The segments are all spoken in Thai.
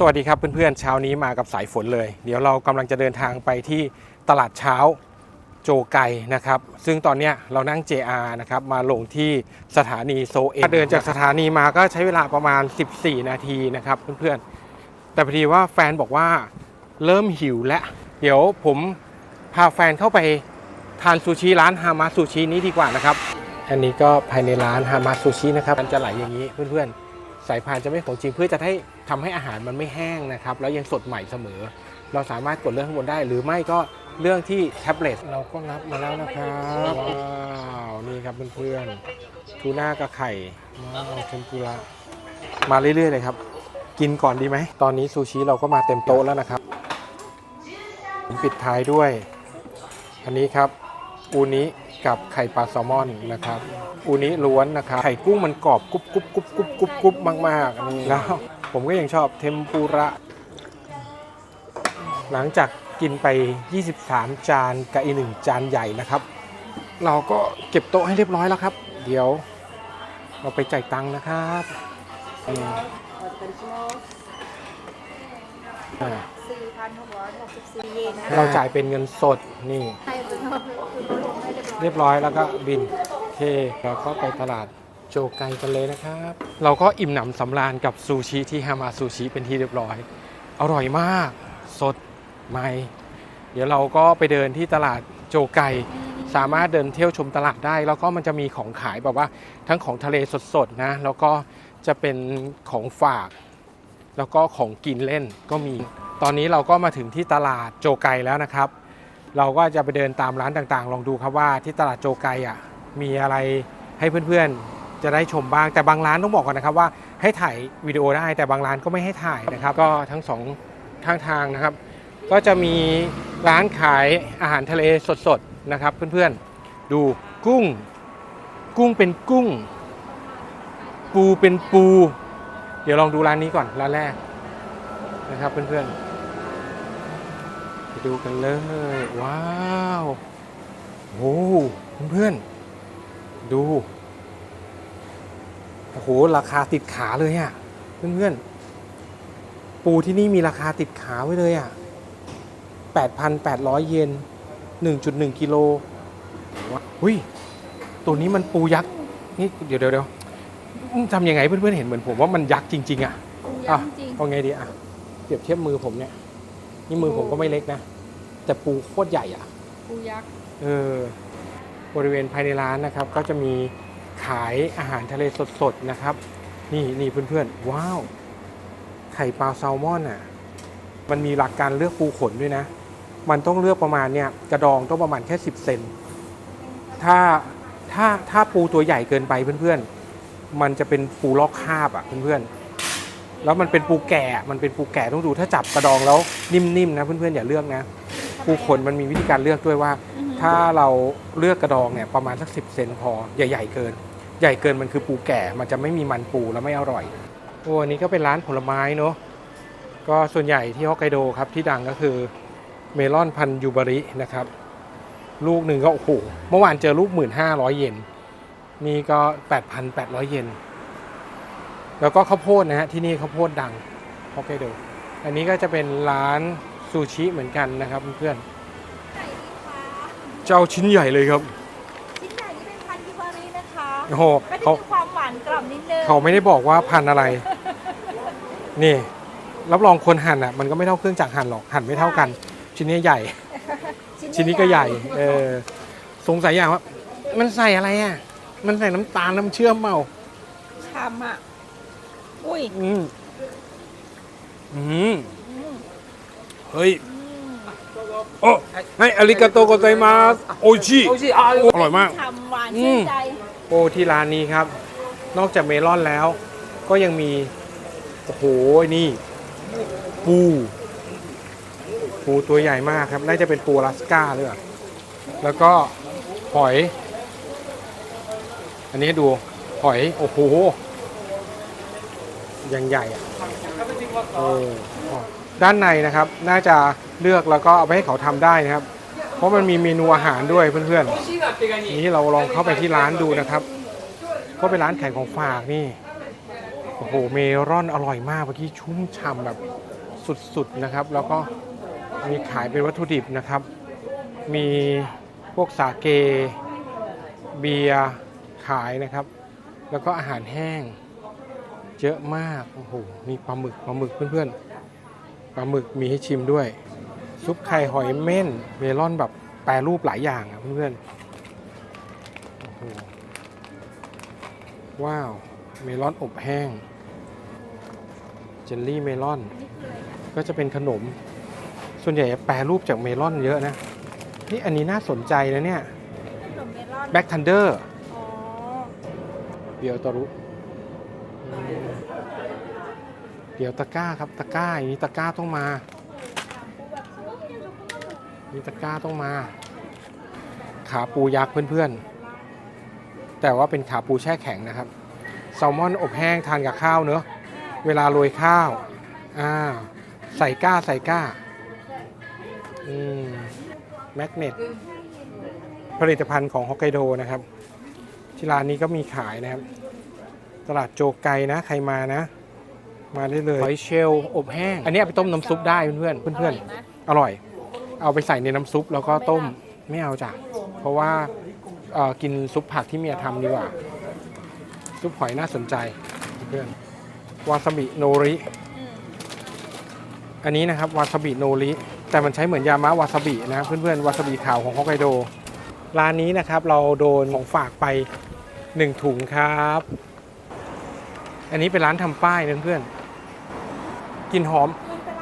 สวัสดีครับเพื่อนๆเช้านี้มากับสายฝนเลย เดี๋ยวเรากำลังจะเดินทางไปที่ตลาดเช้าโจไกนะครับ ซึ่งตอนนี้เรานั่ง JR นะครับมาลงที่สถานีโซเอเดินจากสถานีมาก็ใช้เวลาประมาณ 14 นาทีนะครับเพื่อนๆ แต่พอดีว่าแฟนบอกว่าเริ่มหิวแล้ว เดี๋ยวผมพาแฟนเข้าไปทานซูชิร้านฮามาซูชินี้ดีกว่านะครับ อันนี้ก็ภายในร้านฮามาซูชินะครับมันจะไหลอย่างนี้เพื่อนๆ สายพานจะไม่ของจริงเพื่อจะให้ทำให้อาหารมันไม่แห้งนะครับ แล้วยังสดใหม่เสมอ เราสามารถกดเรื่องข้างบนได้ หรือไม่ก็เรื่องที่แท็บเล็ตเราก็รับมาแล้วนะครับว้าวนี่ครับเพื่อนๆทูน่ากับไข่ว้าวเทมปุระมาเรื่อยๆเลยครับ กินก่อนดีไหม ตอนนี้ซูชิเราก็มาเต็มโต๊ะแล้วนะครับผมปิดท้ายด้วย อันนี้ครับอูนิกับไข่ปลาแซลมอนนะครับ อูนิล้วนนะครับไข่กุ้งมันกรอบกรุบกรุบกรุบกรุบกรุบกรุบมากๆนี่แล้วผมก็ยังชอบเทมปุระ หลังจากกินไป 23 จานกับอีกหนึ่งจานใหญ่นะครับ เราก็เก็บโต๊ะให้เรียบร้อยแล้วครับ เดี๋ยว เราไปจ่ายตังค์นะครับเราจ่ายเป็นเงินสดนี่ เรียบร้อยแล้วก็บิน เค เราก็ไปตลาดโจไกกันเลยนะครับ เราก็อิ่มหนำสำราญกับซูชิที่ฮามาซูชิเป็นที่เรียบร้อย อร่อยมาก สดใหม่ เดี๋ยวเราก็ไปเดินที่ตลาดโจไกสามารถเดินเที่ยวชมตลาดได้ แล้วก็มันจะมีของขายแบบว่าทั้งของทะเลสดๆนะ แล้วก็จะเป็นของฝาก แล้วก็ของกินเล่นก็มี ตอนนี้เราก็มาถึงที่ตลาดโจไกแล้วนะครับ เราก็จะไปเดินตามร้านต่างๆ ลองดูครับว่าที่ตลาดโจไกอะ มีอะไรให้เพื่อนๆ จะได้ชมบ้าง แต่บางร้านต้องบอกก่อนนะครับว่าให้ถ่ายวิดีโอได้ แต่บางร้านก็ไม่ให้ถ่ายนะครับ ก็ทั้งสองข้างทางนะครับ ก็จะมีร้านขายอาหารทะเลสดๆนะครับ เพื่อนๆ ดูกุ้ง กุ้งเป็นกุ้ง ปูเป็นปู เดี๋ยวลองดูร้านนี้ก่อนร้านแรกนะครับเพื่อนๆไปดูกันเลย ว้าวโอ้เพื่อนๆ ดู โอ้โห ราคาติดขาเลยอะ่ะ เพื่อนๆ ปูที่นี่มีราคาติดขาไว้เลยอะ่ะ 8,800 เยน 1.1 กิโลว้าวอุ้ย ตัวนี้มันปูยักษ์ นี่เดี๋ยวเดี๋ยวเดี๋ยวทำยังไงเพื่อนๆ เห็นเหมือนผมว่ามันยักษ์จริง ๆอะอะจริงเอาไงดีอะเปรียบเทียบมือผมเนี่ย นี่มือผมก็ไม่เล็กนะ แต่ปูโคตรใหญ่อะ ปูยักษ์ เออ บริเวณภายในร้านนะครับ ก็จะมีขายอาหารทะเลสดๆนะครับ นี่นี่เพื่อนๆ ว้าว ไข่ปลาแซลมอนอะ มันมีหลักการเลือกปูขนด้วยนะ มันต้องเลือกประมาณเนี่ยกระดองต้องประมาณแค่ 10 เซน ถ้าถ้าถ้าปูตัวใหญ่เกินไปเพื่อนๆ มันจะเป็นปูลอกคาบอะเพื่อนๆ แล้วมันเป็นปูแก่ มันเป็นปูแก่ต้องดู ถ้าจับกระดองแล้วนิ่มๆนะเพื่อนๆอย่าเลือกนะ ปูขนมันมีวิธีการเลือกด้วยว่า ถ้าเราเลือกกระดองเนี่ยประมาณสักสิเซนพอใหญ่ ๆ เกิน ใหญ่เกินมันคือปูแก่ มันจะไม่มีมันปูแล้วไม่อร่อยโอ้อันนี้ก็เป็นร้านผลไม้เนาะก็ส่วนใหญ่ที่ฮอกไกโดครับที่ดังก็คือเมลอนพันยูบารินะครับ ลูกหนึ่งก็โอ้โหเมื่อวานเจอลูก 1,500 เยนนี่ก็ 8,800 เยนแล้วก็ข้าวโพดนะฮะที่นี่ข้าวโพดดังฮอกไกโดอันนี้ก็จะเป็นร้านซูชิเหมือนกันนะครับเพื่อนๆ เจ้าชิ้นใหญ่เลยครับ ชิ้นใหญ่นี่เป็นพันธุ์ฮิบารีนะคะโอ้โหก็จะเขามีความหวานกรอบนิดนึงเขาไม่ได้บอกว่าพันธุ์อะไร นี่ รับรองคนหั่นอะ มันก็ไม่เท่าเครื่องจักรหั่นหรอกหั่นไม่เท่ากัน ชิ้นนี้ใหญ่ ชิ้นนี้ก็ใหญ่ เออสงสัยอย่างว่า มันใส่อะไรอะ มันใส่น้ำตาลน้ำเชื่อมเมาชามอะ อุ้ยอืมอืมอืมเฮ้ยอืม โอ้ให้อาริกาโตโกไซมาสโอชิอร่อยมากชามหวานอืชื่มนใจ โอ้ที่ร้านนี้ครับ นอกจากเมลอนแล้ว ก็ยังมี โอ้โหนี่ปูปูตัวใหญ่มากครับ น่าจะเป็นปูอลาสก้าหรือเปล่าแล้วก็หอย อันนี้ดูหอย โอ้โหยังใหญ่อะเออ ด้านในนะครับ น่าจะเลือกแล้วก็เอาไปให้เขาทำได้นะครับ เพราะมันมีเมนูอาหารด้วยเพื่อนๆนี้เราลองเข้าไปที่ร้านดูนะครับก็เป็นร้านขายของฝากนี่โอ้โหเมลอนอร่อยมากเมื่อกี้ชุ่มฉ่ำแบบสุดๆนะครับ แล้วก็มีขายเป็นวัตถุดิบนะครับ มีพวกสาเก เบียร์ขายนะครับ แล้วก็อาหารแห้ง เยอะมากโอ้โหมีปลาหมึกปลาหมึกเพื่อนๆ ปลาหมึกมีให้ชิมด้วย ซุปไข่หอยเม่นเมลอนแบบแปรรูปหลายอย่างอะเพื่อนๆโอ้โหว้าว เมลอนอบแห้ง เจลลี่เมลอน ก็จะเป็นขนม ส่วนใหญ่จะแปรรูปจากเมลอนเยอะนะ นี่อันนี้น่าสนใจนะเนี่ยขนมเมลอนแบ็คทันเดอร์อ๋อเดี๋ยวตะรุอืม เดี๋ยวตะกร้าครับตะกร้าอย่างนี้ตะกร้าต้องมามีตะกร้าต้องมา ขาปูยักษ์เพื่อนๆ แต่ว่าเป็นขาปูแช่แข็งนะครับแซลมอนอบแห้งทานกับข้าวเนอะเวลาโรยข้าวอ่าใส่ก้าใส่ก้าอืมแมกเนตผลิตภัณฑ์ของฮอกไกโดนะครับ ที่ร้านนี้ก็มีขายนะครับ ตลาดโจไกนะ ใครมานะ มาได้เลย หอยเชลล์อบแห้ง อันนี้เอาไปต้มน้ำซุปได้เพื่อนๆเพื่อนๆ อร่อย เอาไปใส่ในน้ำซุปแล้วก็ต้มไม่เอาจ้ะ เพราะว่าเอ่อกินซุปผักที่เมียทำดีกว่า ซุปหอยน่าสนใจเพื่อนวาซาบิโนริ อืมอันนี้นะครับวาซาบิโนริ แต่มันใช้เหมือนยามะวาซาบินะเพื่อนๆวาซาบิขาวของฮอกไกโด ร้านนี้นะครับเราโดนของฝากไปหนึ่งถุงครับ อันนี้เป็นร้านทำป้ายนะเพื่อนๆ กลินหอม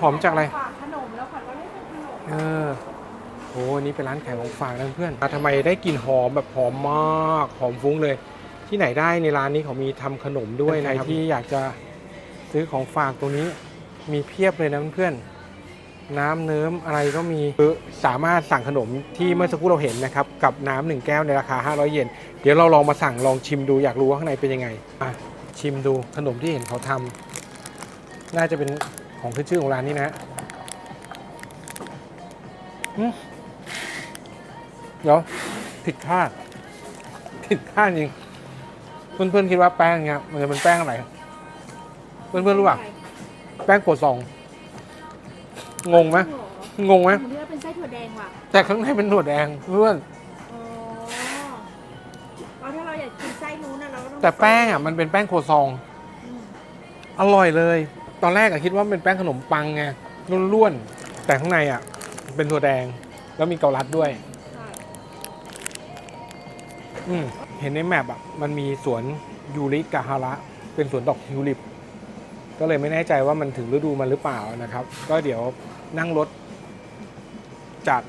หอมจากอะไรฝากขนมแล้วขวัญก็ได้เป็นขนมเออโอ้อันนี้เป็นร้านขายของฝากนะเพื่อนอะทำไมได้กลิ่นหอมแบบหอมมากหอมฟุ้งเลย ที่ไหนได้ในร้านนี้เขามีทำขนมด้วยนะใครที่อยากจะซื้อของฝากตรงนี้ มีเพียบเลยนะเพื่อนๆน้ำเนิ้มอะไรก็มีคือสามารถสั่งขนมที่เมื่อสักครู่เราเห็นนะครับ กับน้ำหนึ่งแก้วในราคา 500 เยนเดี๋ยวเราลองมาสั่งลองชิมดูอยากรู้ว่าข้างในเป็นยังไงอะชิมดูขนมที่เห็นเขาทำ น่าจะเป็นของขึ้นชื่อของร้านนี้นะฮะอืมเดี๋ยวผิดคาดผิดคาดจริง เพื่อนๆคิดว่าแป้งเนี้ยมันจะเป็นแป้งอะไร เพื่อนๆรู้ป่ะแป้งโกซอง งงไหมงงไหมผมเลือกเป็นไส้ถั่วแดงว่ะแต่ข้างในเป็นถั่วแดงเพื่อนอ๋อเอาถ้าเราอยากกินไส้นู้นนะเราก็ต้องแต่แป้งอะมันเป็นแป้งโคซองอืมอร่อยเลย ตอนแรกอะคิดว่าเป็นแป้งขนมปังไงร่วนๆแต่ข้างในอะเป็นถั่วแดงแล้วมีเกาลัดด้วยใช่อืมเห็นในแมปอะมันมีสวนยูริกาฮาระ เป็นสวนดอกทิวลิป ก็เลยไม่แน่ใจว่ามันถึงฤดูมันหรือเปล่านะครับ ก็เดี๋ยวนั่งรถจาก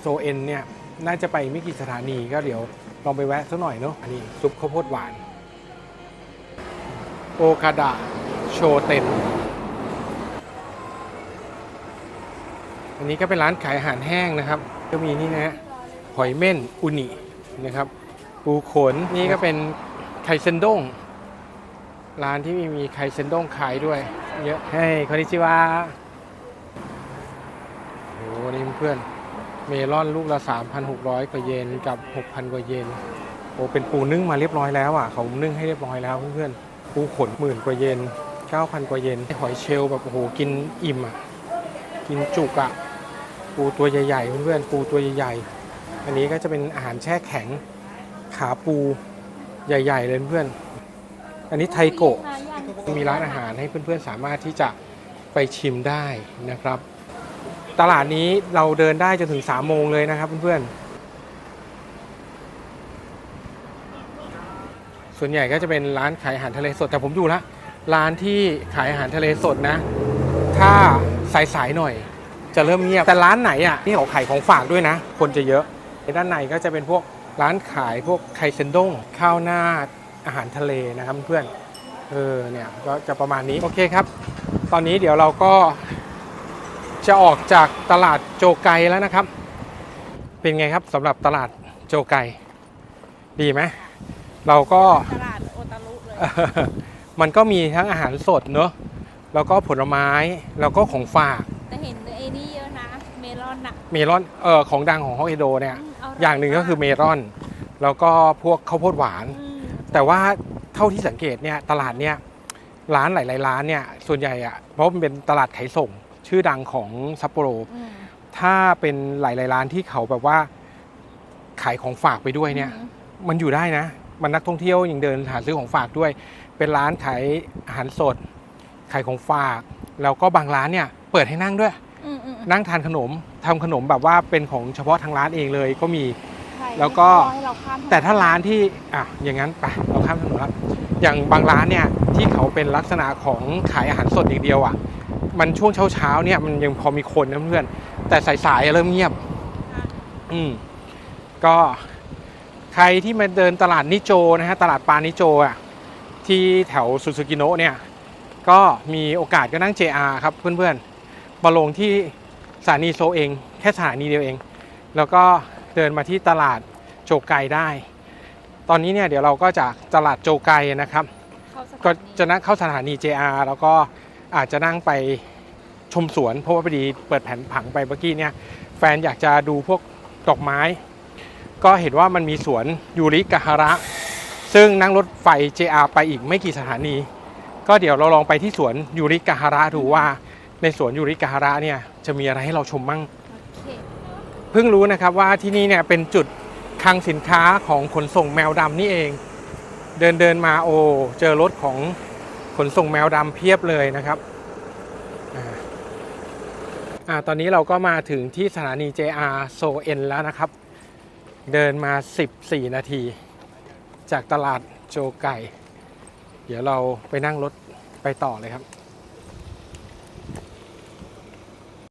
โซเอ็นเนี่ย น่าจะไปไม่กี่สถานีก็เดี๋ยวลองไปแวะสักหน่อยเนาะอันนี้ซุปข้าวโพดหวาน โอกาดะ โชเต็น อันนี้ก็เป็นร้านขายอาหารแห้งนะครับ ก็มีนี่นะฮะหอยเม่นอุนินะครับ ปูขนนี่ก็เป็นไคเซนด้งร้านที่มีมีไคเซนด้งขายด้วย เยอะให้คอนนิชิวาโอ้โหนี่เพื่อนเมลอนลูกละ 3,600 กว่าเยนกับ 6,000 กว่าเยนโอ้เป็นปูนึ่งมาเรียบร้อยแล้วอะเขานึ่งให้เรียบร้อยแล้วเพื่อนๆปูขนหมื่นกว่าเยน 9,000 กว่าเยนหอยเชลล์แบบโอ้โหกินอิ่มอะ กินจุกอะ ปูตัวใหญ่ๆเพื่อนๆปูตัวใหญ่ๆ อันนี้ก็จะเป็นอาหารแช่แข็งขาปูใหญ่ ๆ เลยเพื่อน อันนี้ไทโกะมีร้านอาหารให้เพื่อนๆสามารถที่จะไปชิมได้นะครับ ตลาดนี้เราเดินได้จนถึง3ามโมงเลยนะครับเพื่อนๆส่วนใหญ่ก็จะเป็นร้านขายอาหารทะเลสดแต่ผมดูละ ร้านที่ขายอาหารทะเลสดนะ ถ้าสายๆหน่อย จะเริ่มเงียบ แต่ร้านไหนอะที่เขาขายของฝากด้วยนะ คนจะเยอะในด้านในก็จะเป็นพวกร้านขายพวกไคเซนด้งข้าวหน้าอาหารทะเลนะครับเพื่อนเออเนี่ยก็จะประมาณนี้โอเคครับ ตอนนี้เดี๋ยวเราก็จะออกจากตลาดโจไกแล้วนะครับ เป็นไงครับสำหรับตลาดโจไกดีไหมเราก็ตลาดโอตารุเลย มันก็มีทั้งอาหารสดเนอะแล้วก็ผลไม้แล้วก็ของฝากแต่เห็นไอ้นี่เยอะนะ เมลอนอะเมลอนเออของดังของฮอกไกโดเนี่ยมเร่อย่างหนึ่งก็คือเมลอน แล้วก็พวกข้าวโพดหวาน อืมแต่ว่าเท่าที่สังเกตเนี่ยตลาดเนี่ยร้านหลาย ๆ ร้านเนี่ยส่วนใหญ่อะเพราะมันเป็นตลาดขายส่ง ชื่อดังของซัปโปโร อืมถ้าเป็นหลาย ๆ ร้านที่เขาแบบว่าขายของฝากไปด้วยเนี่ย อืมมันอยู่ได้นะ มันนักท่องเที่ยวยังเดินหาซื้อของฝากด้วย เป็นร้านขายอาหารสดขายของฝาก แล้วก็บางร้านเนี่ยเปิดให้นั่งด้วย อืมอืมนั่งทานขนมทำขนมแบบว่าเป็นของเฉพาะทางร้านเองเลยก็มีใช่แล้วก็ให้เราข้ามถนนแต่ถ้าร้านที่อะอย่างนั้นไปเราข้ามถนนแล้วอย่างบางร้านเนี่ยที่เขาเป็นลักษณะของขายอาหารสดอย่างเดียวอะมันช่วงเช้าเช้าๆเนี่ยมันยังพอมีคนนะเพื่อนแต่สายๆเริ่มเงียบ อืมก็ ใครที่มาเดินตลาดนิโจนะฮะตลาดปานิโจอะที่แถวซูซูกิโนะเนี่ยก็มีโอกาสก็นั่ง JR ครับเพื่อนๆมาลงที่สถานีโซเอง แค่สถานีเดียวเอง แล้วก็เดินมาที่ตลาดโจไกได้ ตอนนี้เนี่ยเดี๋ยวเราก็จากตลาดโจไกนะครับเข้าสถานีก็จะนั่งเข้าสถานี JR แล้วก็อาจจะนั่งไปชมสวน เพราะว่าพอดีเปิดแผนผังไปเมื่อกี้เนี่ยแฟนอยากจะดูพวกดอกไม้ ก็เห็นว่ามันมีสวนยูริกาฮาระ ซึ่งนั่งรถไฟ JR ไปอีกไม่กี่สถานี ก็เดี๋ยวเราลองไปที่สวนยูริกาฮาระดูว่า ในสวนยูริกาฮาระเนี่ยจะมีอะไรให้เราชมมั่งโอเคเพิ่งรู้นะครับว่าที่นี่เนี่ยเป็นจุดคลังสินค้าของขนส่งแมวดำนี่เอง เดินเดินมาโอ้เจอรถของขนส่งแมวดำเพียบเลยนะครับอ่าอ่าตอนนี้เราก็มาถึงที่สถานี JR โซเอ็นแล้วนะครับ เดินมา 14 นาที จากตลาดโจไก่ เดี๋ยวเราไปนั่งรถไปต่อเลยครับ